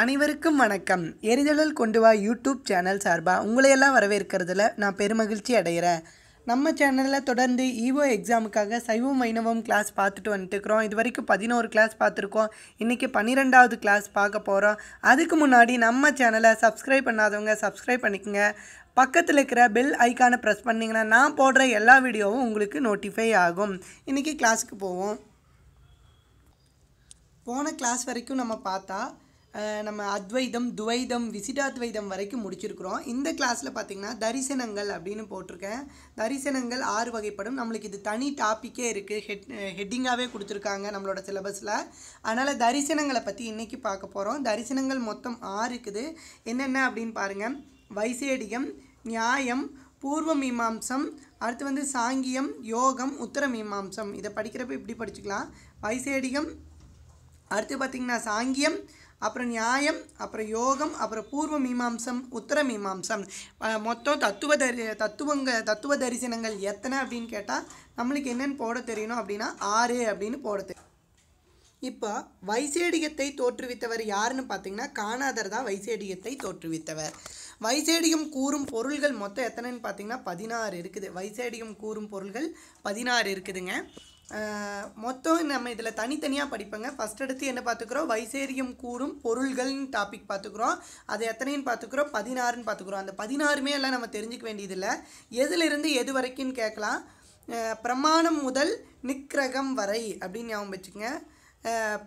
அனைவருக்கும் வணக்கம். எரிதழல் கொண்டு வா யூடியூப் சேனல் சார்பாக உங்களையெல்லாம் வரவேற்கிறதுல நான் பெருமகிழ்ச்சி அடைகிறேன் நம்ம சேனலில் தொடர்ந்து ஈவோ எக்ஸாமுக்காக சைவம் வைணவம் கிளாஸ் பார்த்துட்டு வந்துட்டுருக்குறோம் இது வரைக்கும் பதினோரு கிளாஸ் பார்த்துருக்கோம். இன்றைக்கி பன்னிரெண்டாவது கிளாஸ் பார்க்க போகிறோம் அதுக்கு முன்னாடி நம்ம சேனலை சப்ஸ்கிரைப் பண்ணாதவங்க சப்ஸ்கிரைப் பண்ணிக்கோங்க. பக்கத்தில் இருக்கிற பெல் ஐக்கானை ப்ரெஸ் பண்ணிங்கன்னா நான் போடுற எல்லா வீடியோவும் உங்களுக்கு நோட்டிஃபை ஆகும். இன்றைக்கி கிளாஸுக்கு போவோம். போன கிளாஸ் வரைக்கும் நம்ம பார்த்தா நம்ம அத்வைதம் துவைதம் விசிடாத்வைதம் வரைக்கும் முடிச்சிருக்கிறோம். இந்த கிளாஸில் பார்த்திங்கன்னா தரிசனங்கள் அப்படின்னு போட்டிருக்கேன். தரிசனங்கள் ஆறு வகைப்படும். நம்மளுக்கு இது தனி டாப்பிக்கே இருக்குது ஹெட் ஹெட்டிங்காகவே கொடுத்துருக்காங்க நம்மளோட சிலபஸில் அதனால் தரிசனங்களை பற்றி இன்றைக்கி பார்க்க போகிறோம் தரிசனங்கள் மொத்தம் ஆறு இருக்குது. என்னென்ன அப்படின்னு பாருங்கள் வைசேடியம் நியாயம் பூர்வ மீமாம்சம் அடுத்து வந்து சாங்கியம் யோகம் உத்தர மீமாம்சம். இதை படிக்கிறப்ப இப்படி படிச்சுக்கலாம். வைசேடிகம் அடுத்து பார்த்திங்கன்னா சாங்கியம் அப்புறம் நியாயம் அப்புறம் யோகம் அப்புறம் பூர்வ மீமாம்சம் உத்தர மீமாம்சம். மொத்தம் தத்துவ தரி தத்துவங்க தத்துவ தரிசனங்கள் எத்தனை அப்படின்னு கேட்டால் நம்மளுக்கு என்னென்னு போட தெரியணும் அப்படின்னா ஆறு அப்படின்னு போட தெரியும் இப்போ வைசேடிகத்தை தோற்றுவித்தவர் யாருன்னு பார்த்தீங்கன்னா காணாதர் தான் வைசேடிகத்தை தோற்றுவித்தவர். வைசேடியம் கூறும் பொருள்கள் மொத்தம் எத்தனைன்னு பார்த்தீங்கன்னா பதினாறு இருக்குது. வைசேடியம் கூறும் பொருள்கள் பதினாறு இருக்குதுங்க. மொத்தம் நம்ம இதில் தனித்தனியாக படிப்போங்க. ஃபஸ்ட் எடுத்து என்ன பார்த்துக்குறோம் வைசேரியம் கூறும் பொருள்கள்னு டாபிக் பார்த்துக்குறோம் அது எத்தனைன்னு பார்த்துக்குறோம் பதினாறுன்னு பார்த்துக்குறோம் அந்த பதினாறுமே எல்லாம் நம்ம தெரிஞ்சுக்க வேண்டியதில்லை. எதுலேருந்து எது வரைக்கும்னு கேட்கலாம். பிரமாணம் முதல் நிக்கிரகம் வரை அப்படின்னு ஞாபகம் வச்சுக்கோங்க.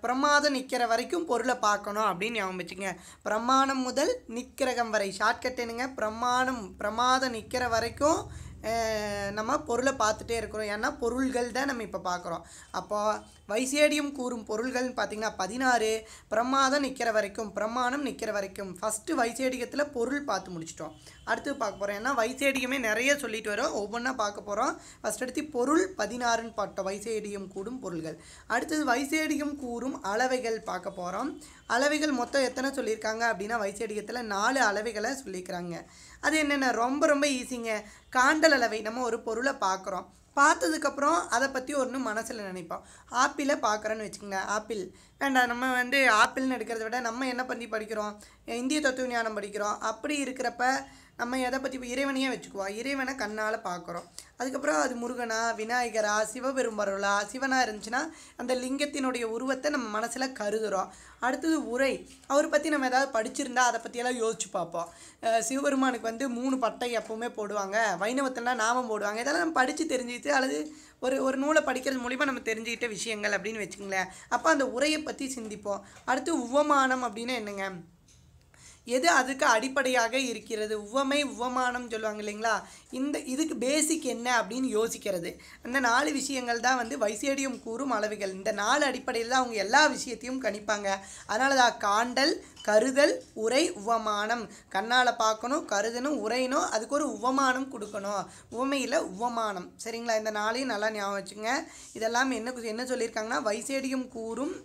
பிரமாதம் நிற்கிற வரைக்கும் பொருளை பார்க்கணும் அப்படின்னு ஞாபகம் வச்சுங்க பிரமாணம் முதல் நிக்கிரகம் வரை. ஷார்ட்கட் என்னங்க? பிரமாணம் பிரமாதம் நிற்கிற வரைக்கும் நம்ம பொருளை பார்த்துட்டே இருக்கிறோம். ஏன்னா பொருள்கள் தான் நம்ம இப்போ பார்க்குறோம். அப்போது வைசேடியம் கூறும் பொருள்கள்னு பார்த்தீங்கன்னா பதினாறு பிரமாதம் நிற்கிற வரைக்கும் பிரமாணம் நிற்கிற வரைக்கும். ஃபஸ்ட்டு வைசேடிகத்தில் பொருள் பார்த்து முடிச்சிட்டோம். அடுத்து பார்க்க போகிறோம் ஏன்னா வைசேடியமே நிறைய சொல்லிட்டு வரோம். ஒவ்வொன்றா பார்க்க போகிறோம் ஃபஸ்ட் எடுத்து பொருள் பதினாறுன்னு பார்த்தோம் வைசேடியம் கூடும் பொருள்கள். அடுத்தது வைசேடியம் கூறும் அளவைகள் பார்க்க போகிறோம் அளவைகள் மொத்தம் எத்தனை சொல்லியிருக்காங்க அப்படின்னா வைசேடியத்தில் நாலு அளவைகளை சொல்லியிருக்கிறாங்க. அது என்னென்ன? ரொம்ப ரொம்ப ஈஸிங்க காண்டல் அளவை நம்ம ஒரு பொருளை பார்க்குறோம். பார்த்ததுக்கப்புறம் அதை பற்றி ஒன்று மனசில் நினைப்போம். ஆப்பிளை பார்க்குறேன்னு வச்சுக்கோங்களேன் ஆப்பிள். வேண்டாம் நம்ம வந்து ஆப்பிள்னு எடுக்கிறத விட நம்ம என்ன பண்ணி படிக்கிறோம்? இந்திய தத்துவ ஞானம் படிக்கிறோம். அப்படி இருக்கிறப்ப நம்ம எதை பற்றி இப்போ இறைவனையே வச்சுக்குவோம். இறைவனை கண்ணால் பார்க்குறோம் அதுக்கப்புறம் அது முருகனா விநாயகரா சிவபெரும்பருளா சிவனாக இருந்துச்சுன்னா அந்த லிங்கத்தினுடைய உருவத்தை நம்ம மனசில் கருதுகிறோம் அடுத்தது உரை. அவரை பற்றி நம்ம ஏதாவது படிச்சிருந்தா அதை பற்றியெல்லாம் யோசிச்சு பார்ப்போம். சிவபெருமானுக்கு வந்து மூணு பட்டை எப்போவுமே போடுவாங்க. வைணவத்திலாம் நாமம் போடுவாங்க. இதெல்லாம் நம்ம படித்து தெரிஞ்சுக்கிட்டு அல்லது ஒரு ஒரு நூலை படிக்கிறது மூலிமா நம்ம தெரிஞ்சுக்கிட்ட விஷயங்கள் அப்படின்னு வச்சுங்களேன் அப்போ அந்த உரையை பற்றி சிந்திப்போம். அடுத்து உவமானம் அப்படின்னா என்னங்க? எது அதுக்கு அடிப்படையாக இருக்கிறது? உவமை உவமானம் சொல்லுவாங்க இல்லைங்களா? இந்த இதுக்கு பேசிக் என்ன அப்படின்னு யோசிக்கிறது. அந்த நாலு விஷயங்கள் தான் வந்து வைசேடியம் கூறும் அளவுகள். இந்த நாலு அடிப்படையில் தான் அவங்க எல்லா விஷயத்தையும் கணிப்பாங்க. அதனால தான் காண்டல் கருதல் உரை உவமானம். கண்ணால் பார்க்கணும் கருதணும் உரையணும் அதுக்கு ஒரு உவமானம் கொடுக்கணும். உவமையில் உவமானம். சரிங்களா? இந்த நாளையும் நல்லா ஞாபகம் வச்சுங்க இதெல்லாம் என்ன என்ன சொல்லியிருக்காங்கன்னா வைசேடியம் கூறும்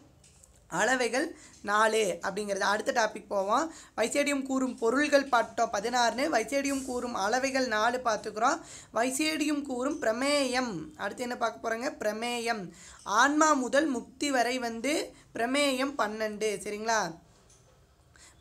அளவைகள் நாலு அப்படிங்கிறது. அடுத்த டாபிக் போவோம். வைசேடியம் கூறும் பொருள்கள் பார்த்தோம். பதினாறுன்னு வைசேடியம் கூறும் அளவைகள் நாலு பார்த்துக்கிறோம். வைசேடியம் கூறும் பிரமேயம். அடுத்து என்ன பார்க்க போகிறோங்க பிரமேயம். ஆன்மா முதல் முக்தி வரை வந்து பிரமேயம் பன்னெண்டு. சரிங்களா?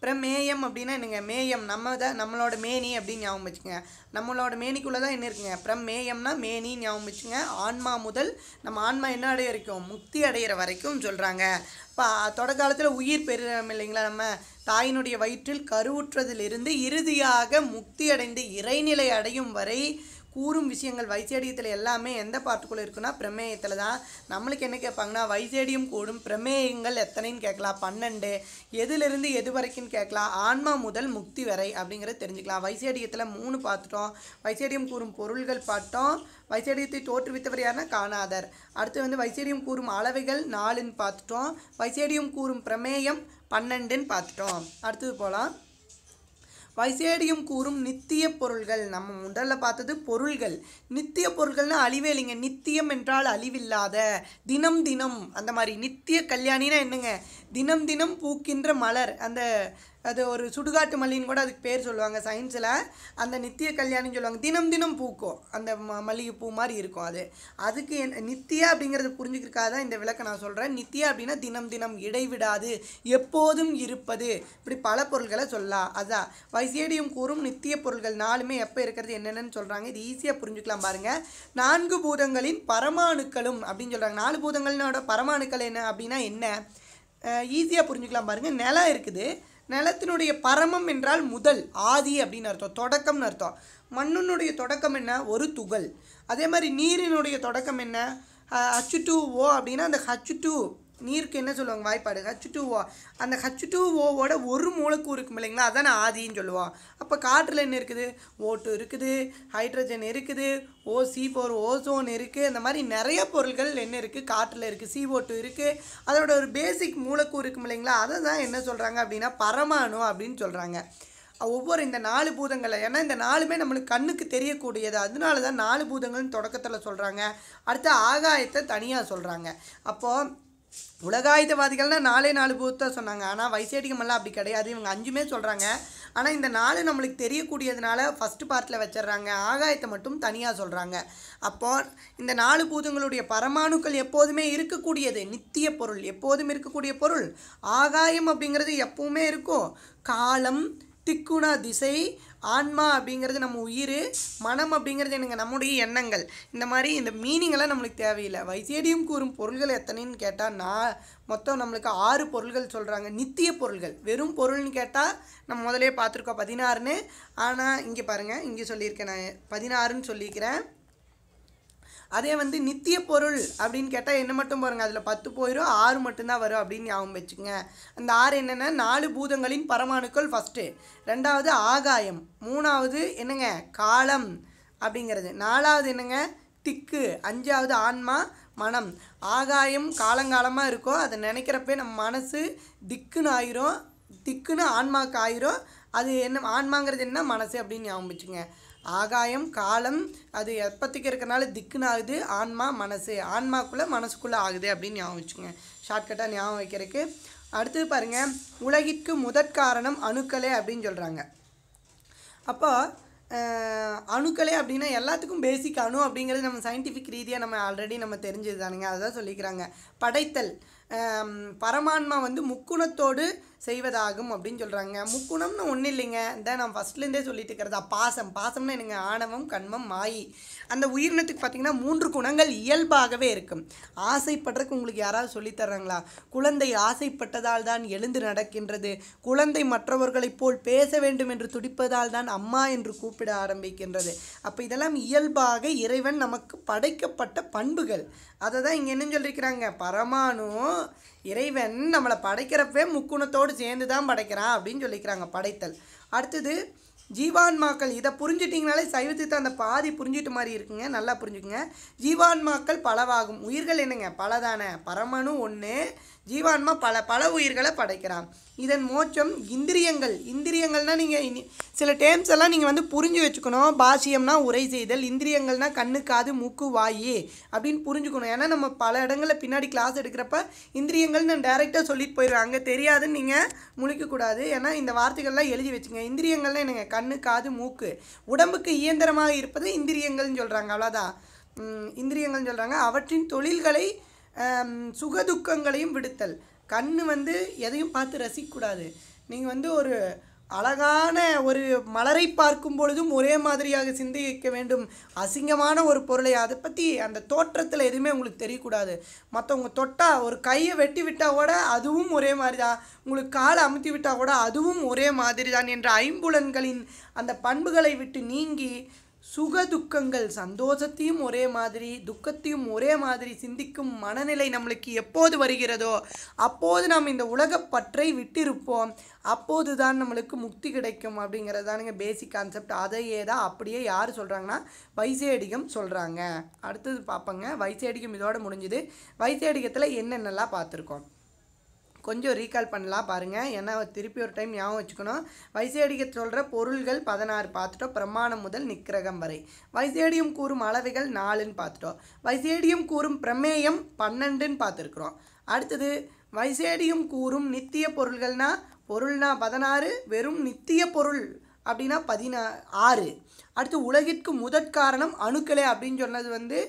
பிரமேயம் அப்படின்னா என்னங்க? மேயம். நம்ம தான் நம்மளோட மேனி அப்படின்னு ஞாபகம் வச்சுங்க நம்மளோட மேனிக்குள்ளே தான் என்ன இருக்குங்க? பிரமேயம்னா மேனி ஞாபகம் வச்சுங்க ஆன்மா முதல் நம்ம ஆன்மா என்ன அடைய வரைக்கும்? முக்தி அடையிற வரைக்கும் சொல்கிறாங்க இப்போ தொடக்காலத்தில் உயிர் பெறுறோம் இல்லைங்களா நம்ம? தாயினுடைய வயிற்றில் கருவுற்றதிலிருந்து இறுதியாக முக்தி அடைந்து இறைநிலை அடையும் வரை கூறும் விஷயங்கள் வைசேடியத்தில் எல்லாமே எந்த பாட்டுக்குள்ளே இருக்குன்னா பிரமேயத்தில் தான். நம்மளுக்கு என்ன கேட்பாங்கன்னா வைசேடியம் கூடும் பிரமேயங்கள் எத்தனைன்னு கேட்கலாம் பன்னெண்டு எதுலேருந்து எது வரைக்கும்னு கேட்கலாம் ஆன்மா முதல் முக்தி வரை அப்படிங்கிறத தெரிஞ்சுக்கலாம். வைசேடியத்தில் மூணு பார்த்துட்டோம் வைசேடியம் கூறும் பொருள்கள் பார்த்தோம் வைசேடியத்தை தோற்றுவித்தவர் யாருன்னா காணாதர். அடுத்து வந்து வைசேடியம் கூறும் அளவைகள் நாலுன்னு பார்த்துட்டோம் வைசேடியம் கூறும் பிரமேயம் பன்னெண்டுன்னு பார்த்துட்டோம் அடுத்தது போகலாம் வைசேடியம் கூறும் நித்திய பொருள்கள். நம்ம முதல்ல பார்த்தது பொருள்கள். நித்திய பொருள்கள்னால் அழிவே இல்லைங்க. நித்தியம் என்றால் அழிவில்லாத தினம் தினம் அந்த மாதிரி. நித்திய கல்யாணினா என்னங்க? தினம் தினம் பூக்கின்ற மலர். அந்த அது ஒரு சுடுகாட்டு மல்லின்னு கூட அதுக்கு பேர் சொல்லுவாங்க. சயின்ஸில் அந்த நித்திய கல்யாணின்னு சொல்லுவாங்க. தினம் தினம் பூக்கும். அந்த ம மல்லிகைப்பூ மாதிரி இருக்கும் அது. அதுக்கு என் நித்தியா அப்படிங்கிறது புரிஞ்சுக்கிறக்காக தான் இந்த விளக்கை நான் சொல்கிறேன் நித்தியா அப்படின்னா தினம் தினம் இடைவிடாது. எப்போதும் இருப்பது. இப்படி பல பொருள்களை சொல்லலாம். அதான். வைசேடியம் கூறும் நித்திய பொருள்கள் நாலுமே எப்போ இருக்கிறது என்னென்னு சொல்கிறாங்க இது ஈஸியாக புரிஞ்சுக்கலாம் பாருங்கள் நான்கு பூதங்களின் பரமாணுக்களும் அப்படின்னு சொல்கிறாங்க நாலு பூதங்களோட பரமாணுக்கள் என்ன அப்படின்னா என்ன? ஈஸியாக புரிஞ்சுக்கலாம் பாருங்கள் நிலம் இருக்குது. நிலத்தினுடைய பரமம் என்றால் முதல் ஆதி அப்படின்னு அர்த்தம். தொடக்கம்னு அர்த்தம். மண்ணினுடைய தொடக்கம் என்ன? ஒரு துகள். அதே மாதிரி நீரினுடைய தொடக்கம் என்ன? ஹச்சு டூ ஓ அப்படின்னா அந்த ஹச்சு டூ நீருக்கு என்ன சொல்லுவாங்க? வாய்ப்பாடு. ஹச் டூ ஓ அந்த ஹச் டூ ஓவோட ஒரு மூலக்கூறு இருக்கும் இல்லைங்களா? அதானே ஆதின்னு சொல்லுவோம். அப்போ காற்றில் என்ன இருக்குது? ஓட்டு இருக்குது ஹைட்ரஜன் இருக்குது ஓ சி ஃபோர் ஓசோன் இருக்குது. இந்த மாதிரி நிறைய பொருள்கள் என்ன இருக்குது? காற்றில் இருக்குது சி ஓட்டு இருக்குது அதோட ஒரு பேசிக் மூலக்கூறு இருக்கும் இல்லைங்களா? அதை தான் என்ன சொல்கிறாங்க அப்படின்னா? பரமாணு அப்படின்னு சொல்கிறாங்க ஒவ்வொரு இந்த நாலு பூதங்களை ஏன்னா இந்த நாலுமே நம்மளுக்கு கண்ணுக்கு தெரியக்கூடியது. அதனால தான் நாலு பூதங்கள்னு தொடக்கத்தில் சொல்கிறாங்க அடுத்து ஆகாயத்தை தனியாக சொல்கிறாங்க அப்போது உலகாயுதவாதிகள்னால் நாலே நாலு பூத்தை சொன்னாங்க. ஆனால் வைசேடிகமெல்லாம் அப்படி கிடையாது. இவங்க அஞ்சுமே சொல்கிறாங்க ஆனால் இந்த நாலு நம்மளுக்கு தெரியக்கூடியதுனால ஃபஸ்ட்டு பார்ட்டில் வச்சிடுறாங்க. ஆகாயத்தை மட்டும் தனியாக சொல்கிறாங்க அப்போ இந்த நாலு பூதங்களுடைய பரமாணுக்கள் எப்போதுமே இருக்கக்கூடியது நித்திய பொருள். எப்போதும் இருக்கக்கூடிய பொருள் ஆகாயம் அப்படிங்கிறது எப்பவுமே இருக்கும். காலம் திக்குணா திசை ஆன்மா அப்படிங்கிறது நம்ம உயிர் மனம் அப்படிங்கிறது என்னங்க நம்முடைய எண்ணங்கள். இந்த மாதிரி இந்த மீனிங்கெல்லாம் நம்மளுக்கு தேவையில்லை. வைத்தியடியும் கூறும் பொருள்கள் எத்தனைன்னு கேட்டால் நான் மொத்தம் நம்மளுக்கு ஆறு பொருள்கள் சொல்கிறாங்க நித்திய பொருள்கள். வெறும் பொருள்னு கேட்டால் நம்ம முதலே பார்த்துருக்கோம் பதினாறுன்னு. ஆனால் இங்கே பாருங்கள் இங்கே சொல்லியிருக்கேன் நான். பதினாறுன்னு சொல்லியிருக்கிறேன் அதே வந்து நித்திய பொருள் அப்படின்னு கேட்டால் என்ன மட்டும் பாருங்கள் அதில் பத்து போயிடும் ஆறு மட்டும்தான் வரும் அப்படின்னு ஞாபகம் வச்சுங்க அந்த ஆறு என்னென்னா நாலு பூதங்களின் பரமாணுக்கள் ஃபஸ்ட்டு ரெண்டாவது ஆகாயம். மூணாவது என்னங்க காலம் அப்படிங்கிறது. நாலாவது என்னங்க திக்கு. அஞ்சாவது ஆன்மா மனம். ஆகாயம் காலங்காலமாக இருக்கோ அதை நினைக்கிறப்பே நம்ம மனசு திக்குன்னு ஆயிரும் திக்குன்னு ஆன்மாவுக்கு ஆயிரும். அது என்ன ஆன்மாங்கிறது என்ன மனசு அப்படின்னு ஞாபகம் வச்சுங்க ஆகாயம் காலம் அது எப்பத்துக்கு இருக்கனால திக்குன்னு ஆகுது ஆன்மா மனசு. ஆன்மாக்குள்ளே மனசுக்குள்ளே ஆகுது அப்படின்னு ஞாபகம் வச்சுங்க ஷார்ட்கட்டாக ஞாபகம் வைக்கிறதுக்கு. அடுத்தது பாருங்கள் உலகிற்கு முதற்காரணம் அணுக்களே அப்படின்னு சொல்கிறாங்க அப்போ அணுக்களே அப்படின்னா எல்லாத்துக்கும் பேசிக் அணு அப்படிங்கிறது நம்ம சயின்டிஃபிக் ரீதியாக நம்ம ஆல்ரெடி நம்ம தெரிஞ்சது தானுங்க அதுதான் சொல்லிக்கிறாங்க. படைத்தல். பரமான்மா வந்து முக்குணத்தோடு செய்வதாகும் அப்படின்னு சொல்கிறாங்க முக்குணம்னு ஒன்றும் இல்லைங்க. இந்த நான் ஃபஸ்ட்லேருந்தே சொல்லிட்டு இருக்கிறதா பாசம். பாசம்னா என்னங்க? ஆணவம் கண்மம் மாயி. அந்த உயிரினத்துக்கு பார்த்தீங்கன்னா மூன்று குணங்கள் இயல்பாகவே இருக்கும். ஆசைப்படுறதுக்கு உங்களுக்கு யாராவது சொல்லித்தர்றாங்களா குழந்தை ஆசைப்பட்டதால் தான் எழுந்து நடக்கின்றது. குழந்தை மற்றவர்களைப் போல் பேச வேண்டும் என்று துடிப்பதால் தான் அம்மா என்று கூப்பிட ஆரம்பிக்கின்றது. அப்போ இதெல்லாம் இயல்பாக இறைவன் நமக்கு படைக்கப்பட்ட பண்புகள். அதை தான் இங்கே என்ன சொல்லியிருக்கிறாங்க பரமானு இறைவன் நம்மளை படைக்கிறப்பவே முக்குணத்தோடு சேர்ந்து தான் படைக்கிறான் அப்படின்னு சொல்லிக்கிறாங்க படைத்தல். அடுத்தது ஜீவான்மாக்கள் இதை புரிஞ்சிட்டிங்கனாலே சைவத்துக்கு அந்த பாதி புரிஞ்சிட்டு மாதிரி இருக்குங்க நல்லா புரிஞ்சுக்குங்க. ஜீவான்மாக்கள் பலவாகும். உயிர்கள் என்னங்க? பலதானே? பரமணு ஒன்று ஜீவான்மா பல பல உயிர்களை படைக்கிறான். இதன் மோட்சம் இந்திரியங்கள். இந்திரியங்கள்னால் நீங்கள் இனி சில டேர்ம்ஸ் எல்லாம் நீங்கள் வந்து புரிஞ்சு வச்சுக்கணும். பாசியம்னா உரை செய்தல் இந்திரியங்கள்னா கண்ணு காது மூக்கு வாயி அப்படின்னு புரிஞ்சுக்கணும். ஏன்னா நம்ம பல இடங்களில் பின்னாடி கிளாஸ் எடுக்கிறப்ப இந்திரியங்கள் நான் டைரெக்டாக சொல்லிட்டு போயிடுவேன். அங்கே தெரியாதுன்னு நீங்கள் முழிக்கக்கூடாது ஏன்னா இந்த வார்த்தைகள்லாம் எழுதி வச்சுங்க. இந்திரியங்கள்லாம் என்னங்க? கண்ணு காது மூக்கு. உடம்புக்கு இயந்திரமாக இருப்பது இந்திரியங்கள்னு சொல்கிறாங்க அவ்வளோதான் இந்திரியங்கள்னு சொல்கிறாங்க அவற்றின் தொழில்களை சுகதுக்கங்களையும் விடுத்தல். கண் வந்து எதையும் பார்த்து ரசிக்கக்கூடாது. நீங்கள் வந்து ஒரு அழகான ஒரு மலரை பார்க்கும் பொழுதும் ஒரே மாதிரியாக சிந்திக்க வேண்டும். அசிங்கமான ஒரு பொருளை அதை பற்றி அந்த தோற்றத்தில் எதுவுமே உங்களுக்கு தெரியக்கூடாது. மற்றவங்க தொட்டால் ஒரு கையை வெட்டி விட்டால் கூட அதுவும் ஒரே மாதிரி தான் உங்களுக்கு காலை அமுத்தி விட்டால் கூட அதுவும் ஒரே மாதிரி தான் என்ற ஐம்புலன்களின் அந்த பண்புகளை விட்டு நீங்கி சுக துக்கங்கள் சந்தோஷத்தையும் ஒரே மாதிரி துக்கத்தையும் ஒரே மாதிரி சிந்திக்கும் மனநிலை நம்மளுக்கு எப்போது வருகிறதோ அப்போது நாம் இந்த உலகப்பற்றை விட்டிருப்போம். அப்போது தான் நம்மளுக்கு முக்தி கிடைக்கும் அப்படிங்கிறது தானுங்க பேசிக் கான்செப்ட் அதையே தான் அப்படியே யார் சொல்கிறாங்கன்னா வைசேடிகம் சொல்கிறாங்க அடுத்தது பார்ப்போங்க. வைசேடிகம் இதோடு முடிஞ்சுது. வைசேடிகத்தில் என்னென்னலாம் பார்த்துருக்கோம்? கொஞ்சம் ரீகால் பண்ணலாம் பாருங்கள் ஏன்னா திருப்பி ஒரு டைம் ஞாபகம் வச்சுக்கணும். வைசேடிக சொல்கிற பொருள்கள் பதினாறு பார்த்துட்டோம். பிரமாணம் முதல் நிக்கிரகம் வரை. வைசேடியம் கூறும் அளவைகள் நாலுன்னு பார்த்துட்டோம். வைசேடியம் கூறும் பிரமேயம் பன்னெண்டுன்னு பார்த்துருக்குறோம். அடுத்தது வைசேடியம் கூறும் நித்திய பொருள்கள்னா பொருள்னா பதினாறு வெறும் நித்திய பொருள் அப்படின்னா பதினா ஆறு. அடுத்து உலகிற்கு முதற்காரணம் அணுக்களே அப்படின்னு சொன்னது வந்து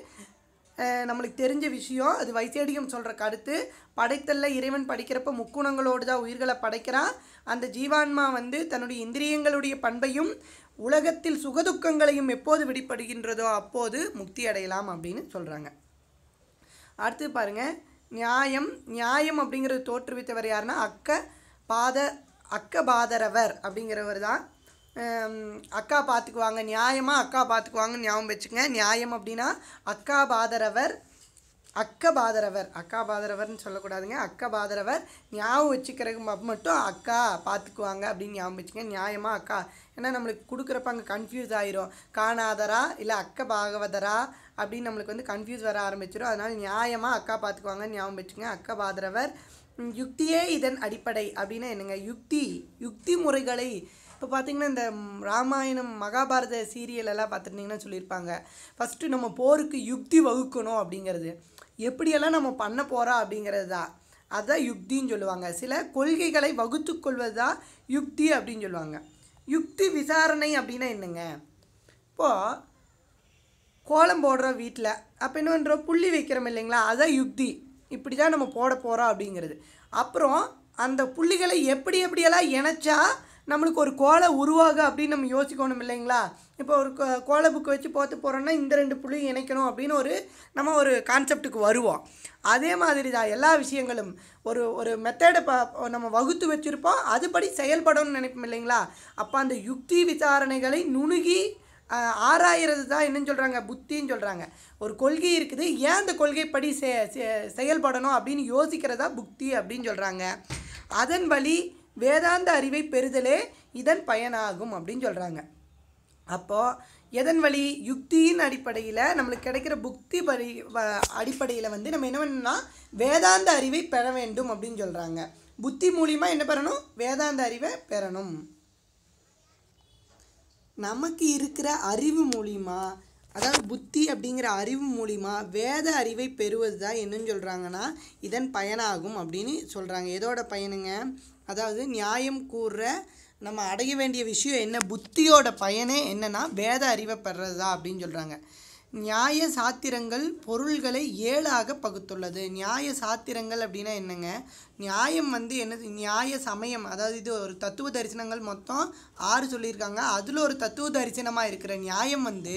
நம்மளுக்கு தெரிஞ்ச விஷயம். அது வைசேடியம் சொல்கிற கருத்து. படைத்தல்ல இறைவன் படிக்கிறப்ப முக்குணங்களோடு தான் உயிர்களை படைக்கிறான். அந்த ஜீவான்மா வந்து தன்னுடைய இந்திரியங்களுடைய பண்பையும் உலகத்தில் சுகதுக்கங்களையும் எப்போது விடுபடுகின்றதோ அப்போது முக்தி அடையலாம் அப்படின்னு சொல்கிறாங்க அடுத்து பாருங்க. நியாயம். நியாயம் அப்படிங்கிறது தோற்றுவித்தவர் யாருன்னா அக்க பாத அக்க பாதரவர் அப்படிங்கிறவர் தான் அக்கா பார்த்துக்குவாங்க நியாயமாக அக்கா பார்த்துக்குவாங்கன்னு ஞாபகம் வச்சுங்க நியாயம் அப்படின்னா அக்கா பாதரவர் அக்க பாதரவர். அக்கா பாதரவர்னு சொல்லக்கூடாதுங்க. அக்க பாதரவர் ஞாபகம் வச்சுக்கிறதுக்கு ம- மட்டும் அக்கா பார்த்துக்குவாங்க அப்படின்னு ஞாபகம் வச்சுங்க நியாயமாக அக்கா. ஏன்னா நம்மளுக்கு கொடுக்குறப்ப அங்கே கன்ஃபியூஸ் ஆயிரும். காணாதரா இல்லை அக்க பாகவதரா அப்படின்னு நம்மளுக்கு வந்து கன்ஃபியூஸ் வர ஆரம்பிச்சிடும் அதனால் நியாயமாக அக்கா பார்த்துக்குவாங்கன்னு ஞாபகம் வச்சுங்க அக்க பாதரவர் யுக்தியே இதன் அடிப்படை அப்படின்னா என்னங்க? யுக்தி யுக்தி முறைகளை இப்போ பார்த்தீங்கன்னா இந்த ராமாயணம் மகாபாரத சீரியல் எல்லாம் பார்த்துருந்தீங்கன்னா சொல்லியிருப்பாங்க. ஃபஸ்ட்டு நம்ம போருக்கு யுக்தி வகுக்கணும் அப்படிங்கிறது. எப்படியெல்லாம் நம்ம பண்ண போகிறோம் அப்படிங்கிறது தான். அதுதான் யுக்தின்னு சொல்லுவாங்க. சில கொள்கைகளை வகுத்து கொள்வது தான் யுக்தி அப்படின்னு சொல்லுவாங்க. யுக்தி விசாரணை அப்படின்னா என்னங்க? இப்போது கோலம் போடுறோம் வீட்டில் அப்போ என்ன பண்ணுறோம் புள்ளி வைக்கிறோம் இல்லைங்களா? அதான் யுக்தி. இப்படி தான் நம்ம போட போகிறோம் அப்படிங்கிறது. அப்புறம் அந்த புள்ளிகளை எப்படி எப்படியெல்லாம் இணைச்சா நம்மளுக்கு ஒரு கோலை உருவாகும் அப்படின்னு நம்ம யோசிக்கணும் இல்லைங்களா? இப்போ ஒரு கோ- கோலை புக்கு வச்சு போத்து போகிறோன்னா இந்த ரெண்டு புள்ளியும் இணைக்கணும் அப்படின்னு ஒரு நம்ம ஒரு கான்செப்ட்டுக்கு வருவோம். அதே மாதிரி தான் எல்லா விஷயங்களும். ஒரு ஒரு மெத்தடை ப நம்ம வகுத்து வச்சுருப்போம். அதுபடி செயல்படணும்னு நினைப்போம் இல்லைங்களா? அப்போ அந்த யுக்தி விசாரணைகளை நுணுகி ஆராயிறது தான் என்னன்னு சொல்கிறாங்க புத்தின்னு சொல்கிறாங்க ஒரு கொள்கை இருக்குது. ஏன் அந்த கொள்கைப்படி செ செ- செயல்படணும் அப்படின்னு யோசிக்கிறதா புக்தி அப்படின்னு சொல்கிறாங்க அதன் வழி வேதாந்த அறிவை பெறுதலே இதன் பயனாகும் அப்படின்னு சொல்கிறாங்க அப்போது எதன் வழி? யுக்தியின் அடிப்படையில் நம்மளுக்கு கிடைக்கிற புக்தி படி அடிப்படையில் வந்து நம்ம என்ன பண்ணணும்னா வேதாந்த அறிவை பெற வேண்டும் அப்படின்னு சொல்கிறாங்க புத்தி மூலிமா என்ன பெறணும்? வேதாந்த அறிவை பெறணும். நமக்கு இருக்கிற அறிவு மூலிமா அதாவது புத்தி அப்படிங்கிற அறிவு மூலிமா வேத அறிவை பெறுவது தான் என்னன்னு சொல்கிறாங்கன்னா இதன் பயனாகும் அப்படின்னு சொல்கிறாங்க எதோட பயனுங்க? அதாவது நியாயம் கூறுற நம்ம அடைய வேண்டிய விஷயம் என்ன புத்தியோட பயனே என்னென்னா வேத அறிவை பெறதா அப்படின்னு சொல்கிறாங்க நியாய சாத்திரங்கள் பொருள்களை ஏழாக பகுத்துள்ளது. நியாய சாத்திரங்கள் அப்படின்னா என்னங்க? நியாயம் வந்து என்னது நியாய சமயம் அதாவது இது ஒரு தத்துவ தரிசனங்கள் மொத்தம் ஆறு சொல்லியிருக்காங்க. அதில் ஒரு தத்துவ தரிசனமாக இருக்கிற நியாயம் வந்து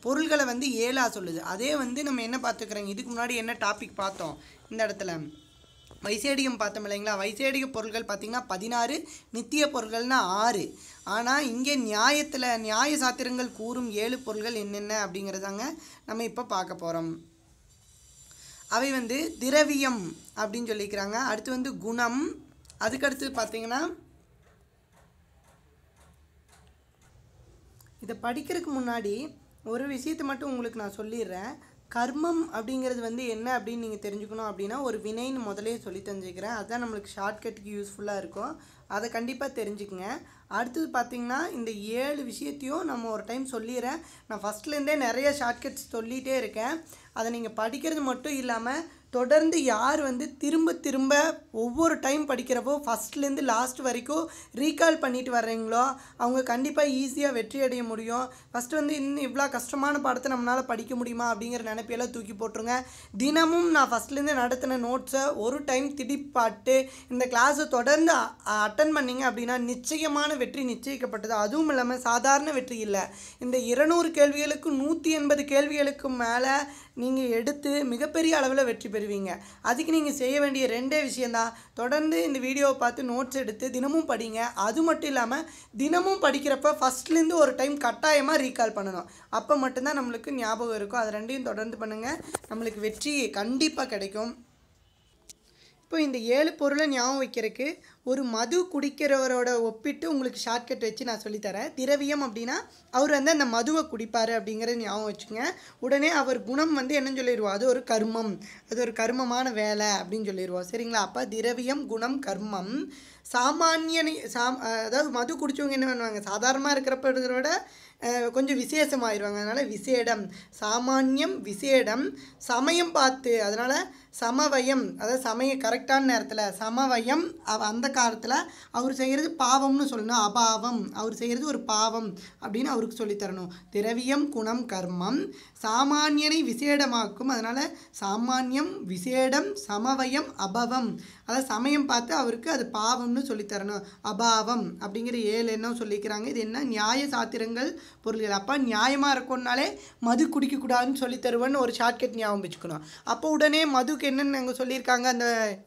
பொருள்களை வந்து ஏழாக சொல்லுது. அதே வந்து நம்ம என்ன பார்த்துக்கிறோங்க இதுக்கு முன்னாடி என்ன டாபிக் பார்த்தோம்? இந்த இடத்துல. வைசேடிகம் பார்த்தோம் இல்லைங்களா? வைசேடிக பொருள்கள் பார்த்திங்கன்னா பதினாறு நித்திய பொருள்கள்னா ஆறு. ஆனால் இங்கே நியாயத்தில் நியாய சாத்திரங்கள் கூறும் ஏழு பொருள்கள் என்னென்ன அப்படிங்கிறதாங்க நம்ம இப்போ பார்க்க போகிறோம் அவை வந்து திரவியம் அப்படின்னு சொல்லிக்கிறாங்க. அடுத்து வந்து குணம். அதுக்கடுத்து பார்த்தீங்கன்னா இதை படிக்கிறதுக்கு முன்னாடி ஒரு விஷயத்தை மட்டும் உங்களுக்கு நான் சொல்லிடுறேன். கர்மம் அப்படிங்கிறது வந்து என்ன அப்படின்னு நீங்கள் தெரிஞ்சுக்கணும் அப்படின்னா ஒரு வினைன்னு முதலே சொல்லி தெரிஞ்சுக்கிறேன் அதுதான் நம்மளுக்கு ஷார்ட்கட்டுக்கு யூஸ்ஃபுல்லாக இருக்கும். அதை கண்டிப்பாக தெரிஞ்சுக்கங்க. அடுத்தது பார்த்திங்கன்னா இந்த ஏழு விஷயத்தையும் நம்ம ஒரு டைம் சொல்லிடுறேன் நான் ஃபஸ்ட்லேருந்தே நிறைய ஷார்ட்கட்ஸ் சொல்லிகிட்டே இருக்கேன். அதை நீங்கள் படிக்கிறது மட்டும் இல்லாமல் தொடர்ந்து யார் வந்து திரும்ப திரும்ப ஒவ்வொரு டைம் படிக்கிறப்போ ஃபஸ்ட்லேருந்து லாஸ்ட் வரைக்கும் ரீகால் பண்ணிட்டு வர்றீங்களோ அவங்க கண்டிப்பாக ஈஸியாக வெற்றி அடைய முடியும். ஃபஸ்ட்டு வந்து இன்னும் இவ்வளோ கஷ்டமான பாடத்தை நம்மளால் படிக்க முடியுமா அப்படிங்கிற நினைப்பையெல்லாம் தூக்கி போட்டுருங்க. தினமும் நான் ஃபஸ்ட்லேருந்து நடத்தின நோட்ஸை ஒரு டைம் திடிப்பாட்டு இந்த கிளாஸை தொடர்ந்து அட்டன் பண்ணிங்க அப்படின்னா நிச்சயமான வெற்றி நிச்சயிக்கப்பட்டது. அதுவும் இல்லாமல் சாதாரண வெற்றி இல்லை. இந்த இருநூறு கேள்விகளுக்கு நூற்றி எண்பது கேள்விகளுக்கு மேலே நீங்கள் எடுத்து மிகப்பெரிய அளவில் வெற்றி பெறுவீங்க. அதுக்கு நீங்கள் செய்ய வேண்டிய ரெண்டே விஷயந்தான் தொடர்ந்து இந்த வீடியோவை பார்த்து நோட்ஸ் எடுத்து தினமும் படிங்க. அது மட்டும் இல்லாமல் தினமும் படிக்கிறப்ப ஃபஸ்ட்லேருந்து ஒரு டைம் கட்டாயமாக ரீகால் பண்ணணும். அப்போ மட்டும்தான் நம்மளுக்கு ஞாபகம் இருக்கும். அது ரெண்டையும் தொடர்ந்து பண்ணுங்கள் நம்மளுக்கு வெற்றி கண்டிப்பாக கிடைக்கும். இப்போ இந்த ஏழு பொருளை ஞாபகம் வைக்கிறதுக்கு ஒரு மது குடிக்கிறவரோட ஒப்பிட்டு உங்களுக்கு ஷார்ட்கட் வச்சு நான் சொல்லித்தரேன். திரவியம் அப்படின்னா அவர் வந்து அந்த மதுவை குடிப்பார் அப்படிங்கிறத ஞாபகம் வச்சுங்க உடனே அவர் குணம் வந்து என்னன்னு சொல்லிடுவோம் அது ஒரு கர்மம். அது ஒரு கர்மமான வேலை அப்படின்னு சொல்லிடுவோம் சரிங்களா? அப்போ திரவியம் குணம் கர்மம். சாமானியனை சாம் அதாவது மது குடித்தவங்க என்ன பண்ணுவாங்க? சாதாரணமாக இருக்கிறப்ப இருக்கிற விட கொஞ்சம் விசேஷமாயிருவாங்க. அதனால் விசேடம். சாமானியம் விசேடம். சமயம் பார்த்து அதனால் சமவயம் அதாவது சமய கரெக்டான நேரத்தில் சமவயம் அவ அந்த காலத்தில் அவர் செய்கிறது பாவம்னு சொல்லணும். அபாவம். அவர் செய்கிறது ஒரு பாவம் அப்படின்னு அவருக்கு சொல்லித்தரணும் திரவியம் குணம் கர்மம். சாமானியனை விசேடமாக்கும். அதனால் சாமானியம் விசேடம் சமவயம் அபவம். அதாவது சமயம் பார்த்து அவருக்கு அது பாவம்னு சொல்லித்தரணும். அபாவம் அப்படிங்கிற ஏழு எண்ணம் சொல்லிக்கிறாங்க. இது என்ன? நியாய சாத்திரங்கள் பொருள்கள். அப்போ நியாயமாக இருக்கும்னாலே மது குடிக்கக்கூடாதுன்னு சொல்லித்தருவேன்னு ஒரு ஷார்ட்கட் ஞாபகம் வச்சுக்கணும். அப்போ உடனே மதுக்கு என்னென்னு அங்கே சொல்லியிருக்காங்க? அந்த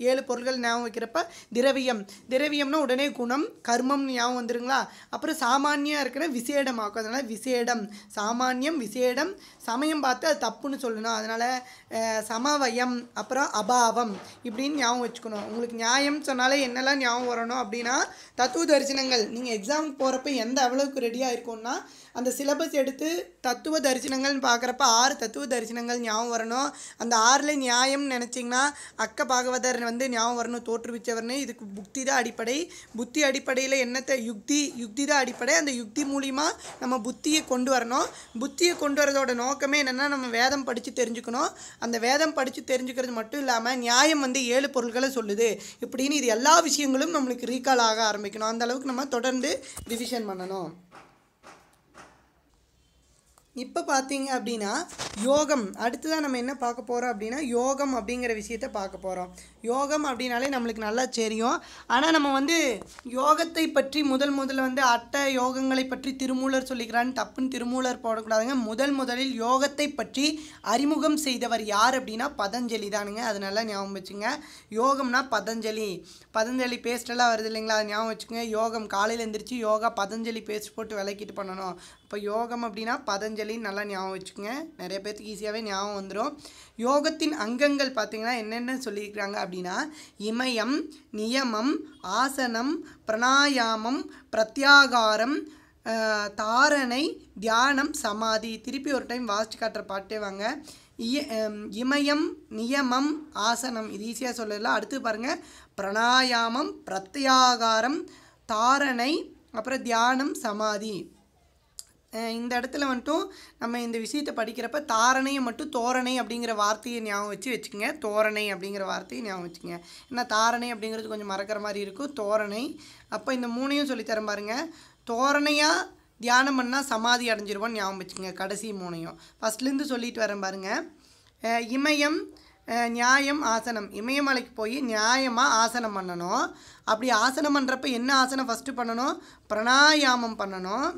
ஏழு பொருள்கள் ஞாபகம் வைக்கிறப்ப திரவியம். திரவியம்னா உடனே குணம் கர்மம் ஞாபகம் வந்துருங்களா? அப்புறம் சாமானியம் இருக்கிற விசேடமாக்கும். அதனால் விசேடம். சாமானியம் விசேடம். சமயம் பார்த்து அது தப்புன்னு சொல்லணும். அதனால் சமவயம் அப்புறம் அபாவம் இப்படின்னு ஞாபகம் வச்சுக்கணும். உங்களுக்கு நியாயம் சொன்னாலே என்னெல்லாம் ஞாபகம் வரணும் அப்படின்னா தத்துவ தரிசனங்கள். நீங்கள் எக்ஸாமுக்கு போகிறப்ப எந்த அளவுக்கு ரெடியாக இருக்கும்னா அந்த சிலபஸ் எடுத்து தத்துவ தரிசனங்கள்னு பார்க்குறப்ப ஆறு தத்துவ தரிசனங்கள் ஞாபகம் வரணும். அந்த ஆறில் நியாயம்னு நினச்சிங்கன்னா அக்க பாகவதர் வந்து ஞாபகம் வரணும் தோற்றுவிச்சவர்னு. இதுக்கு புக்தி தான் அடிப்படை. புத்தி அடிப்படையில் என்னத்தை? யுக்தி. யுக்தி தான் அடிப்படை. அந்த யுக்தி மூலிமா நம்ம புத்தியை கொண்டு வரணும். புத்தியை கொண்டு வரதோட நோக்கமே என்னென்னா நம்ம வேதம் படித்து தெரிஞ்சுக்கணும். அந்த வேதம் படித்து தெரிஞ்சுக்கிறது மட்டும் இல்லாமல் நியாயம் வந்து ஏழு பொருள்களை சொல்லுது. இப்படின்னு இது எல்லா விஷயங்களும் நம்மளுக்கு ரீகால் ஆக ஆரம்பிக்கணும். அந்த அளவுக்கு நம்ம தொடர்ந்து ரிவிஷன் பண்ணணும். இப்போ பார்த்தீங்க அப்படின்னா யோகம். அடுத்ததாக நம்ம என்ன பார்க்க போகிறோம் அப்படின்னா யோகம் அப்படிங்கிற விஷயத்த பார்க்க போகிறோம் யோகம் அப்படின்னாலே நம்மளுக்கு நல்லா தெரியும். ஆனால் நம்ம வந்து யோகத்தை பற்றி முதல் முதல்ல வந்து அட்ட யோகங்களை பற்றி திருமூலர் சொல்லிக்கிறான்னு தப்புன்னு திருமூலர் போடக்கூடாதுங்க. முதல் முதலில் யோகத்தை பற்றி அறிமுகம் செய்தவர் யார் அப்படின்னா பதஞ்சலி தானுங்க. அது நல்லா ஞாபகம் வச்சுங்க. யோகம்னா பதஞ்சலி. பதஞ்சலி பேஸ்டெல்லாம் வருது இல்லைங்களா? அது ஞாபகம் வச்சுங்க யோகம் காலையில் எழுந்திரிச்சு யோகா பதஞ்சலி பேஸ்ட் போட்டு விளக்கிட்டு பண்ணணும். இப்போ யோகம் அப்படின்னா பதஞ்சலின்னு நல்லா ஞாபகம் வச்சுக்கோங்க. நிறைய பேர்த்துக்கு ஈஸியாகவே ஞாபகம் வந்துடும் யோகத்தின் அங்கங்கள் பார்த்திங்கன்னா என்னென்ன சொல்லியிருக்கிறாங்க அப்படின்னா இமயம் நியமம் ஆசனம் பிரணாயாமம் பிரத்யாகாரம் தாரணை தியானம் சமாதி. திருப்பி ஒரு டைம் வாசிச்சு காட்டுற பாட்டே வாங்க. இய இமயம் நியமம் ஆசனம். இது ஈஸியாக சொல்லல அடுத்து பாருங்கள் பிரணாயாமம் பிரத்யாகாரம் தாரணை அப்புறம் தியானம் சமாதி. இந்த இடத்துல மட்டும் நம்ம இந்த விஷயத்தை படிக்கிறப்ப தாரணையை மட்டும் தோரணை அப்படிங்கிற வார்த்தையை ஞாபகம் வச்சு வச்சுக்கோங்க. தோரணை அப்படிங்கிற வார்த்தையை ஞாபகம் வச்சுக்கோங்க. ஏன்னா தாரணை அப்படிங்கிறது கொஞ்சம் மறக்கிற மாதிரி இருக்கும். தோரணை. அப்போ இந்த மூணையும் சொல்லித்தரம் பாருங்க. தோரணையாக தியானம் பண்ணால் சமாதி அடைஞ்சிருவோம் ஞாபகம் வச்சுக்கோங்க. கடைசி மூணையும். ஃபஸ்ட்லேருந்து சொல்லிட்டு வரேன் பாருங்க. இமயம் நியாயம் ஆசனம். இமயமலைக்கு போய் நியாயமாக ஆசனம் பண்ணணும். அப்படி ஆசனம் பண்ணுறப்ப என்ன ஆசனம் ஃபஸ்ட்டு பண்ணணும்? பிராணாயாமம் பண்ணணும்.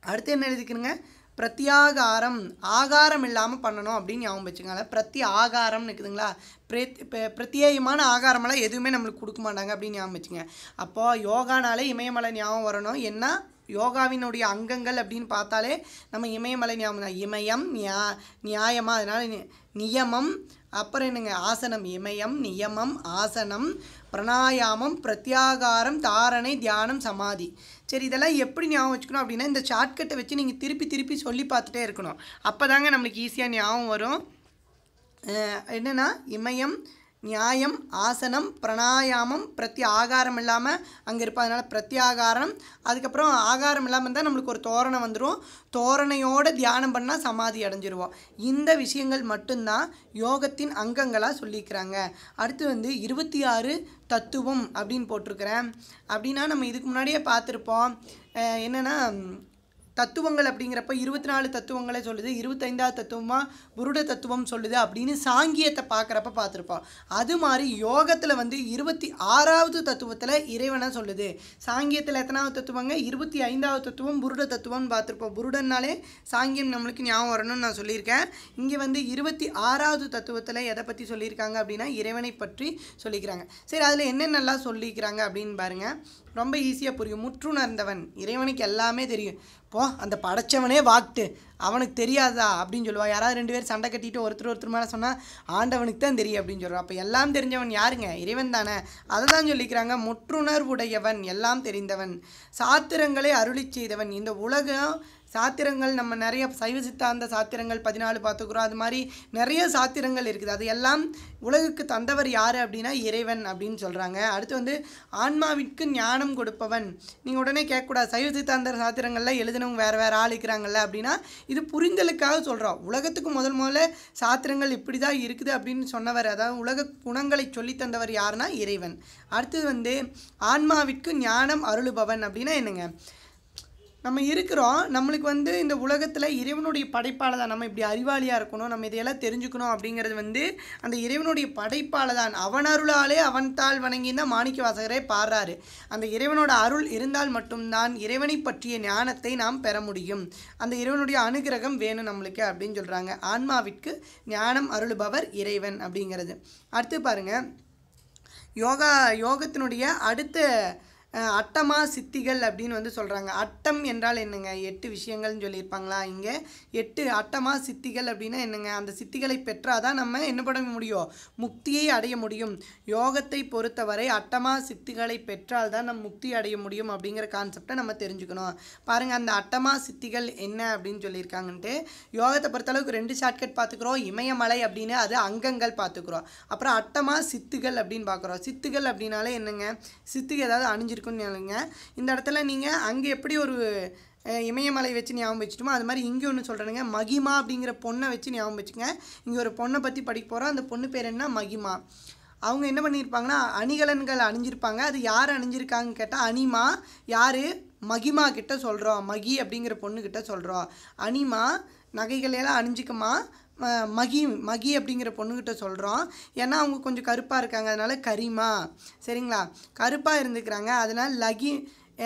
அடுத்து என்ன எழுதிக்கணுங்க? பிரத்யாகாரம் ஆகாரம் இல்லாமல் பண்ணணும் அப்படின்னு ஞாபகம் வச்சுக்கோங்க பிரத்தி ஆகாரம்னு இருக்குதுங்களா பிரத் ப- பிரத்யேகமான ஆகாரமெல்லாம் எதுவுமே நம்மளுக்கு கொடுக்க மாட்டாங்க அப்படின்னு ஞாபகம் வச்சுங்க அப்போது யோகானாலே இமயமலை ஞாபகம் வரணும். என்ன யோகாவினுடைய அங்கங்கள் அப்படின்னு பார்த்தாலே நம்ம இமயமலை ஞாபகம் தான். இமயம் நியா நியாயமாக அதனால் நியமம் அப்புறம் என்னங்க? ஆசனம். இமயம் நியமம் ஆசனம் பிரணாயாமம் பிரத்யாகாரம் தாரணை தியானம் சமாதி. சரி இதெல்லாம் எப்படி ஞாபகம் வச்சுக்கணும் அப்படின்னா இந்த ஷார்ட்கட்டை வச்சு நீங்கள் திருப்பி திருப்பி சொல்லி பார்த்துட்டே இருக்கணும். அப்போ தாங்க நம்மளுக்கு ஈஸியாக ஞாபகம் வரும். என்னென்னா இமயம் நியாயம் ஆசனம் பிராணாயாமம் பிரத்தி ஆகாரம் இல்லாமல் அங்கே இருப்போம் அதனால் பிரத்யாகாரம். அதுக்கப்புறம் ஆகாரம் இல்லாமல் இருந்தால் நம்மளுக்கு ஒரு தோரணை வந்துடும் தோரணையோடு தியானம் பண்ணால் சமாதி அடைஞ்சிருவோம் இந்த விஷயங்கள் மட்டும்தான் யோகத்தின் அங்கங்களாக சொல்லியிருக்கிறாங்க அடுத்து வந்து இருபத்தி ஆறு தத்துவம் அப்படின்னு போட்டிருக்கிறேன். அப்படின்னா நம்ம இதுக்கு முன்னாடியே பார்த்துருப்போம். என்னென்னா தத்துவங்கள் அப்படிங்கிறப்ப இருபத்தி நாலு தத்துவங்களே சொல்லுது இருபத்தைந்தாவது தத்துவமாக புருட தத்துவம் சொல்லுது அப்படின்னு சாங்கியத்தை பார்க்குறப்ப பார்த்துருப்போம். அது மாதிரி யோகத்தில் வந்து இருபத்தி ஆறாவது தத்துவத்தில் இறைவனை சொல்லுது. சாங்கியத்தில் எத்தனாவது தத்துவங்க? இருபத்தி ஐந்தாவது தத்துவம் புருட தத்துவம்னு பார்த்துருப்போம். புருடன்னாலே சாங்கியம் நம்மளுக்கு ஞாபகம் வரணும்னு நான் சொல்லியிருக்கேன். இங்கே வந்து இருபத்தி ஆறாவது தத்துவத்தில் எதை பற்றி சொல்லியிருக்காங்க அப்படின்னா இறைவனை பற்றி சொல்லிக்கிறாங்க. சரி அதில் என்னென்னலாம் சொல்லிக்கிறாங்க அப்படின்னு பாருங்கள் ரொம்ப ஈஸியாக புரியும். முற்றுணர்ந்தவன். இறைவனுக்கு எல்லாமே தெரியும். போ அந்த படைச்சவனே வாக்ட்டு அவனுக்கு தெரியாதா? அப்படின்னு சொல்லுவாள் யாராவது ரெண்டு பேர் சண்டை கட்டிட்டு ஒருத்தர் ஒருத்தர் மேலே சொன்னால் ஆண்டவனுக்கு தான் தெரியும் அப்படின்னு சொல்கிறோம் அப்போ எல்லாம் தெரிஞ்சவன் யாருங்க? இறைவன் தானே. அதை தான் சொல்லிக்கிறாங்க. முற்றுணர்வுடையவன். எல்லாம் தெரிந்தவன். சாத்திரங்களை அருளிச் செய்தவன். இந்த உலகம் சாத்திரங்கள் நம்ம நிறைய சைவ சித்தாந்த சாத்திரங்கள் பதினாலு பார்த்துக்குறோம். அது மாதிரி நிறைய சாத்திரங்கள் இருக்குது. அது எல்லாம் உலகுக்கு தந்தவர் யார் அப்படின்னா இறைவன் அப்படின்னு சொல்கிறாங்க அடுத்து வந்து ஆன்மாவிற்கு ஞானம் கொடுப்பவன். நீங்கள் உடனே கேட்கக்கூடாது. சைவ சித்தாந்த சாத்திரங்களில் எழுதினவங்க வேறு வேறு ஆள் இருக்கிறாங்கல்ல அப்படின்னா இது புரிந்தலுக்காக சொல்கிறோம் உலகத்துக்கு முதல் முதல்ல சாத்திரங்கள் இப்படி தான் இருக்குது அப்படின்னு சொன்னவர் அதாவது உலக குணங்களை சொல்லித் தந்தவர் யாருன்னா இறைவன். அடுத்தது வந்து ஆன்மாவிற்கு ஞானம் அருளுபவன் அப்படின்னா என்னங்க? நம்ம இருக்கிறோம். நம்மளுக்கு வந்து இந்த உலகத்தில் இறைவனுடைய படைப்பால தான் நம்ம இப்படி அறிவாளியாக இருக்கணும். நம்ம இதையெல்லாம் தெரிஞ்சுக்கணும் அப்படிங்கிறது வந்து அந்த இறைவனுடைய படைப்பால் தான். அவன் அருளாலே அவன் தாள் வணங்கி தான் மாணிக்க வாசகரே பாடுறாரு. அந்த இறைவனோட அருள் இருந்தால் மட்டும்தான் இறைவனை பற்றிய ஞானத்தை நாம் பெற முடியும். அந்த இறைவனுடைய அனுகிரகம் வேணும் நம்மளுக்கு அப்படின்னு சொல்கிறாங்க ஆன்மாவிற்கு ஞானம் அருளுபவர் இறைவன் அப்படிங்கிறது. அடுத்து பாருங்கள் யோகா யோகத்தினுடைய அடுத்த அட்டமா சித்திகள் அப்படின்னு வந்து சொல்கிறாங்க அட்டம் என்றால் என்னங்க? எட்டு விஷயங்கள்னு சொல்லியிருப்பாங்களா? இங்கே எட்டு அட்டமா சித்திகள் அப்படின்னா என்னங்க? அந்த சித்திகளை பெற்றாதான் நம்ம என்ன பண்ண முடியும்? முக்தியை அடைய முடியும். யோகத்தை பொறுத்தவரை அட்டமா சித்திகளை பெற்றால் தான் நம்ம முக்தி அடைய முடியும் அப்படிங்கிற கான்செப்டை நம்ம தெரிஞ்சுக்கணும். பாருங்கள் அந்த அட்டமா சித்திகள் என்ன அப்படின்னு சொல்லியிருக்காங்கன்ட்டு யோகத்தை பொறுத்தளவுக்கு ரெண்டு ஷார்ட்கட் பார்த்துக்குறோம். இமயமலை அப்படின்னு அது அங்கங்கள் பார்த்துக்குறோம். அப்புறம் அட்டமா சித்துகள் அப்படின்னு பார்க்குறோம். சித்துகள் அப்படின்னாலே என்னங்க? சித்துக்கு ஏதாவது அணிஞ்சிருக்குன்னு இல்லைங்க. இந்த இடத்துல நீங்கள் அங்கே எப்படி ஒரு இமயமலை வச்சு ஞாபகம் வச்சுட்டுமோ அது மாதிரி இங்கே ஒன்று சொல்கிறேனுங்க மகிமா அப்படிங்கிற பொண்ணை வச்சு ஞாபகம் வச்சுங்க இங்கே ஒரு பொண்ணை பற்றி படிக்க போகிறோம் அந்த பொண்ணு பேர் என்ன மகிமா. அவங்க என்ன பண்ணியிருப்பாங்கன்னா அணிகலன்கள் அணிஞ்சிருப்பாங்க. அது யார் அணிஞ்சிருக்காங்கன்னு கேட்டால் அனிமா யார்? மகிமா கிட்ட சொல்கிறோம் மகி அப்படிங்கிற பொண்ணுக்கிட்ட சொல்கிறோம் அனிமா நகைகள் எல்லாம் அணிஞ்சிக்கமா மகி மகி அப்படிங்கிற பொண்ணுக்கிட்ட சொல்கிறோம் ஏன்னா அவங்க கொஞ்சம் கருப்பாக இருக்காங்க. அதனால் கரிமா. சரிங்களா? கருப்பாக இருந்துக்கிறாங்க. அதனால் லகி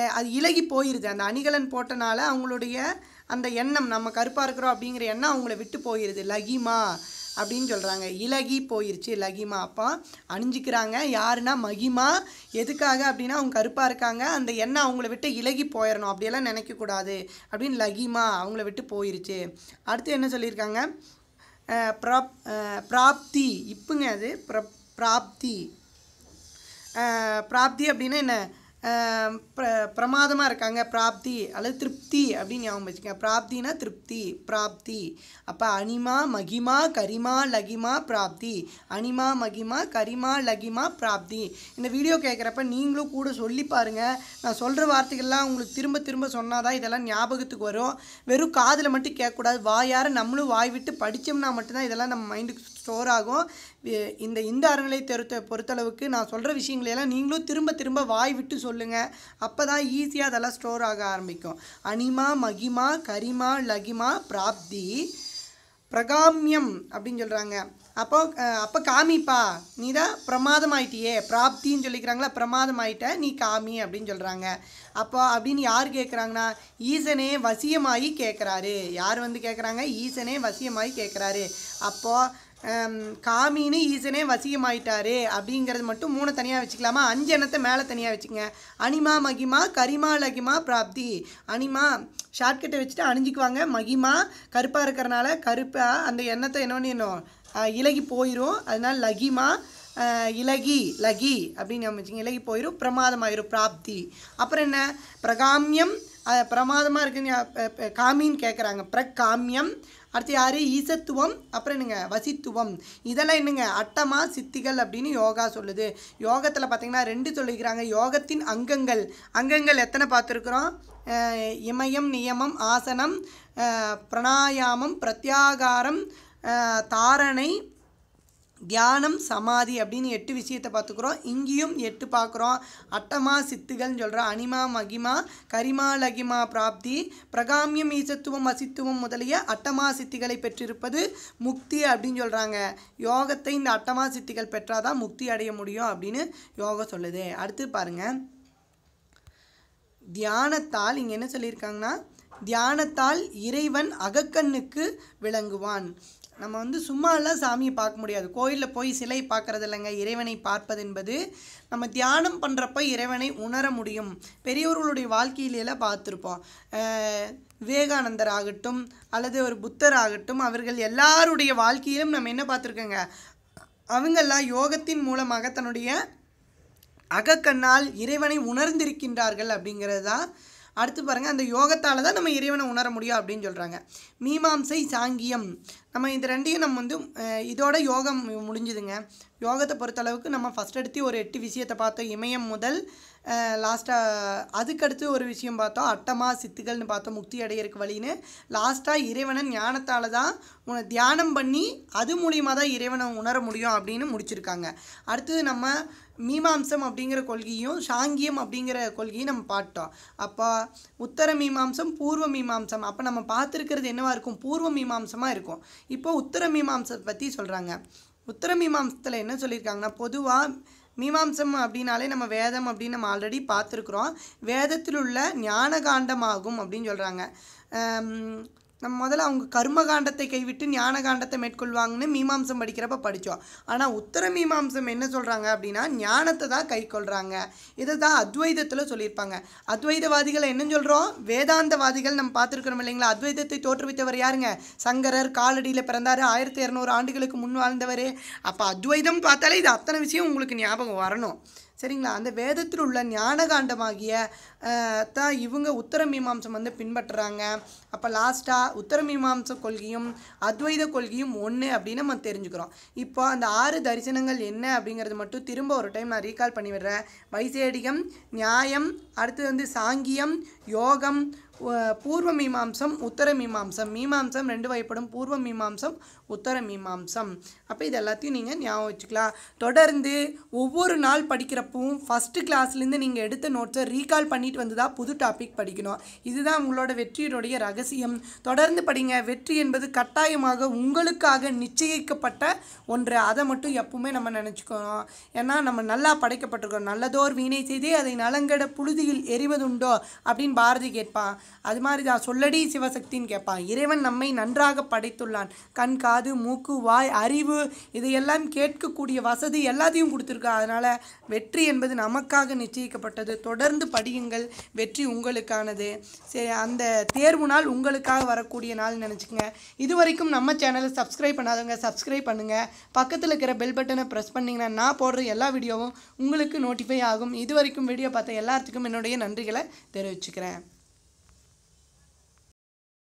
அது இலகி போயிருது. அந்த அணிகலன் போட்டனால அவங்களுடைய அந்த எண்ணம் நம்ம கருப்பாக இருக்கிறோம் அப்படிங்கிற எண்ணம் அவங்கள விட்டு போயிடுது லகிமா அப்படின்னு சொல்கிறாங்க இலகி போயிருச்சு. லகிமா. அப்போ அணிஞ்சிக்கிறாங்க. யாருன்னா மகிமா. எதுக்காக அப்படின்னா அவங்க கருப்பாக இருக்காங்க. அந்த எண்ணெய் அவங்கள விட்டு இலகி போயிடணும் அப்படியெல்லாம் நினைக்கக்கூடாது. அப்படின்னு லகிமா அவங்கள விட்டு போயிருச்சு. அடுத்து என்ன சொல்லியிருக்காங்க? ப்ராப் பிராப்தி. இப்புங்க அது. ப்ர பிராப்தி. பிராப்தி அப்படின்னா என்ன? பிர பிரமாதமாக இருக்காங்க. பிராப்தி அல்லது திருப்தி அப்படின்னு ஞாபகம் வச்சுக்கோங்க. பிராப்தினா திருப்தி பிராப்தி. அப்போ அனிமா மகிமா கரிமா லகிமா பிராப்தி. அனிமா மகிமா கரிமா லகிமா பிராப்தி. இந்த வீடியோ கேட்குறப்ப நீங்களும் கூட சொல்லி பாருங்கள் நான் சொல்கிற வார்த்தைகள்லாம் உங்களுக்கு திரும்ப திரும்ப சொன்னால் தான் இதெல்லாம் ஞாபகத்துக்கு வரும். வெறும் காதில் மட்டும் கேட்கக்கூடாது. வாயார நம்மளும் வாய் விட்டு படித்தோம்னா மட்டும்தான் இதெல்லாம் நம்ம மைண்டுக்கு ஸ்டோர் ஆகும் இந்த இந்த அறநிலை பொறுத்தளவுக்கு நான் சொல்கிற விஷயங்களையெல்லாம் நீங்களும் திரும்ப திரும்ப வாய் விட்டு சொல்லுங்கள் அப்போ தான் ஈஸியாக அதெல்லாம் ஸ்டோர் ஆக ஆரம்பிக்கும். அனிமா மகிமா கரிமா லகிமா பிராப்தி பிரகாமியம் அப்படின்னு சொல்கிறாங்க அப்போ அப்போ காமிப்பா. நீ தான் பிரமாதம் ஆயிட்டியே பிராப்தின்னு சொல்லிக்கிறாங்களா பிரமாதம் ஆயிட்ட நீ காமி அப்படின்னு சொல்கிறாங்க அப்போ அப்படின்னு யார் கேட்குறாங்கன்னா ஈசனே வசியமாகி கேட்குறாரு யார் வந்து கேட்குறாங்க ஈசனே வசியமாகி கேட்குறாரு அப்போது காமின்னு ஈசனே வசியமாயிட்டாரு அப்படிங்கிறது மட்டும் மூணு தனியாக வச்சுக்கலாமா? அஞ்சு எண்ணத்தை மேலே தனியாக வச்சுக்கங்க அனிமா மகிமா கரிமா லகிமா பிராப்தி. அனிமா ஷார்ட்கட்டை வச்சுட்டு அணிஞ்சிக்குவாங்க. மகிமா கருப்பாக இருக்கிறனால கருப்பாக அந்த எண்ணத்தை என்ன பண்ணிடணும்? இலகி போயிடும் அதனால் லகிமா இலகி லகி அப்படின்னு நம்ம வச்சுங்க இலகி போயிடும் பிரமாதமாயிரும் பிராப்தி. அப்புறம் என்ன? பிரகாமியம் பிரமாதமாக இருக்குன்னு காமின்னு கேட்குறாங்க பிரகாமியம். அடுத்து யார்? ஈசத்துவம். அப்புறம் என்னங்க? வசித்துவம். இதெல்லாம் என்னங்க? அட்டமா சித்திகள் அப்படின்னு யோகா சொல்லுது. யோகத்தில் பார்த்திங்கன்னா ரெண்டு சொல்லிக்கிறாங்க. யோகத்தின் அங்கங்கள். அங்கங்கள் எத்தனை பார்த்துருக்குறோம்? இமயம் நியமம் ஆசனம் பிரணாயாமம் பிரத்யாகாரம் தாரணை தியானம் சமாதி அப்படின்னு எட்டு விஷயத்தை பார்த்துக்குறோம். இங்கேயும் எட்டு பார்க்குறோம். அட்டமா சித்துகள்னு சொல்கிறோம் அனிமா மகிமா கரிமா லகிமா பிராப்தி பிரகாமியம் ஈசத்துவம் அசித்துவம் முதலிய அட்டமா சித்திகளை பெற்றிருப்பது முக்தி அப்படின்னு சொல்கிறாங்க யோகத்தை இந்த அட்டமா சித்திகள் பெற்றாதான் முக்தி அடைய முடியும் அப்படின்னு யோகம் சொல்லுது. அடுத்து பாருங்கள் தியானத்தால் இங்கே என்ன சொல்லியிருக்காங்கன்னா தியானத்தால் இறைவன் அகக்கண்ணுக்கு விளங்குவான். நம்ம வந்து சும்மாலாம் சாமியை பார்க்க முடியாது. கோயிலில் போய் சிலை பார்க்கறது இல்லைங்க இறைவனை பார்ப்பது என்பது நம்ம தியானம் பண்ணுறப்ப இறைவனை உணர முடியும். பெரியவர்களுடைய வாழ்க்கையிலெல்லாம் பார்த்துருப்போம். விவேகானந்தர் ஆகட்டும் அல்லது ஒரு புத்தர் ஆகட்டும் அவர்கள் எல்லாருடைய வாழ்க்கையிலும் நம்ம என்ன பார்த்துருக்கோங்க? அவங்கெல்லாம் யோகத்தின் மூலமாக தன்னுடைய அகக்கண்ணால் இறைவனை உணர்ந்திருக்கின்றார்கள் அப்படிங்கிறது தான் அடுத்து பாருங்கள் அந்த யோகத்தால் தான் நம்ம இறைவனை உணர முடியும் அப்படின்னு சொல்கிறாங்க மீமாம்சை சாங்கியம். நம்ம இது ரெண்டையும் நம்ம வந்து இதோட யோகம் முடிஞ்சுதுங்க. யோகத்தை பொறுத்தளவுக்கு நம்ம ஃபஸ்ட் எடுத்து ஒரு எட்டு விஷயத்தை பார்த்தோம். இமயம் முதல் லாஸ்ட்டாக அதுக்கடுத்து ஒரு விஷயம் பார்த்தோம். அட்டமா சித்துகள்னு பார்த்தோம். முக்தி அடையிறக்கு வழின்னு. லாஸ்ட்டாக இறைவனை ஞானத்தால் தான் உன தியானம் பண்ணி அது மூலியமாக தான் இறைவனை உணர முடியும் அப்படின்னு முடிச்சிருக்காங்க. அடுத்தது நம்ம மீமாம்சம் அப்படிங்கிற கொள்கையும் சாங்கியம் அப்படிங்கிற கொள்கையும் நம்ம பார்த்தோம் அப்போ உத்தர மீமாம்சம் பூர்வ மீமாம்சம். அப்போ நம்ம பார்த்துருக்கிறது என்னவாக இருக்கும்? பூர்வ மீமாம்சமாக இருக்கும். இப்போ உத்தர மீமாம்சத்தை பற்றி சொல்கிறாங்க உத்தர மீமாம்சத்தில் என்ன சொல்லியிருக்காங்கன்னா பொதுவாக மீமாம்சம் அப்படின்னாலே நம்ம வேதம் அப்படின்னு நம்ம ஆல்ரெடி பார்த்துருக்குறோம். வேதத்தில் உள்ள ஞான காண்டமாகும் அப்படின்னு சொல்கிறாங்க நம்ம முதல்ல அவங்க கர்ம காண்டத்தை கைவிட்டு ஞான காண்டத்தை மேற்கொள்வாங்கன்னு மீமாம்சம் படிக்கிறப்ப படித்தோம் ஆனால் உத்தர மீமாம்சம் என்ன சொல்கிறாங்க அப்படின்னா ஞானத்தை தான் கை கொள்கிறாங்க இதை தான் அத்வைதத்தில் சொல்லியிருப்பாங்க. அத்வைதவாதிகளை என்ன சொல்கிறோம் வேதாந்தவாதிகள் நம்ம பார்த்துருக்குறோம் இல்லைங்களா? அத்வைதத்தை தோற்றுவித்தவர் யாருங்க? சங்கரர் காலடியில் பிறந்தார் ஆயிரத்தி இரநூறு ஆண்டுகளுக்கு முன் வாழ்ந்தவர். அப்போ அத்வைதம் பார்த்தாலே இது அத்தனை விஷயம் உங்களுக்கு ஞாபகம் வரணும். சரிங்களா? அந்த வேதத்தில் உள்ள ஞானகாண்டமாகிய தான் இவங்க உத்தர மீமாம்சம் வந்து பின்பற்றுறாங்க. அப்போ லாஸ்ட்டாக உத்தர மீமாம்ச கொள்கையும் அத்வைத கொள்கையும் ஒன்று அப்படின்னு நம்ம தெரிஞ்சுக்கிறோம். இப்போ அந்த ஆறு தரிசனங்கள் என்ன அப்படிங்கிறது மட்டும் திரும்ப ஒரு டைம் நான் ரீகால் பண்ணி விடுறேன். வைசேடிகம் நியாயம் அடுத்தது வந்து சாங்கியம் யோகம் பூர்வ மீமாம்சம் உத்தர மீமாம்சம். மீமாம்சம் ரெண்டு வகைப்படும். பூர்வ மீமாம்சம் உத்தர மீமாம்சம். அப்போ இது எல்லாத்தையும் நீங்கள் ஞாபகம் வச்சுக்கலாம். தொடர்ந்து ஒவ்வொரு நாள் படிக்கிறப்பவும் ஃபஸ்ட்டு கிளாஸ்லேருந்து நீங்கள் எடுத்த நோட்ஸை ரீகால் பண்ணிட்டு வந்து தான் புது டாபிக் படிக்கணும். இதுதான் உங்களோட வெற்றியினுடைய ரகசியம். தொடர்ந்து படிங்க. வெற்றி என்பது கட்டாயமாக உங்களுக்காக நிச்சயிக்கப்பட்ட ஒன்று. அதை மட்டும் எப்பவுமே நம்ம நினச்சிக்கணும். ஏன்னா நம்ம நல்லா படைக்கப்பட்டிருக்கோம். நல்லதோர் வீணை செய்தே அதை நலங்கட புழுதியில் எறிவதுண்டோ அப்படின்னு பாரதி கேட்பான். அது மாதிரி தான். சொல்லடி சிவசக்தின்னு கேட்பான். இறைவன் நம்மை நன்றாக படைத்துள்ளான். கண் காது மூக்கு வாய் அறிவு இதையெல்லாம் கேட்கக்கூடிய வசதி எல்லாத்தையும் கொடுத்துருக்கான் அதனால் வெற்றி என்பது நமக்காக நிச்சயிக்கப்பட்டது. தொடர்ந்து படியுங்கள். வெற்றி உங்களுக்கானது. சரி அந்த தேர்வு நாள் உங்களுக்காக வரக்கூடிய நாள் நினச்சிக்கங்க. இது வரைக்கும் நம்ம சேனலை சப்ஸ்கிரைப் பண்ணாதவங்க சப்ஸ்கிரைப் பண்ணுங்கள் பக்கத்தில் இருக்கிற பெல் பட்டனை ப்ரெஸ் பண்ணிங்கன்னா நான் போடுற எல்லா வீடியோவும் உங்களுக்கு நோட்டிஃபை ஆகும். இது வரைக்கும் வீடியோ பார்த்த எல்லாத்துக்கும் என்னுடைய நன்றிகளை தெரிவிச்சுக்கிறேன்.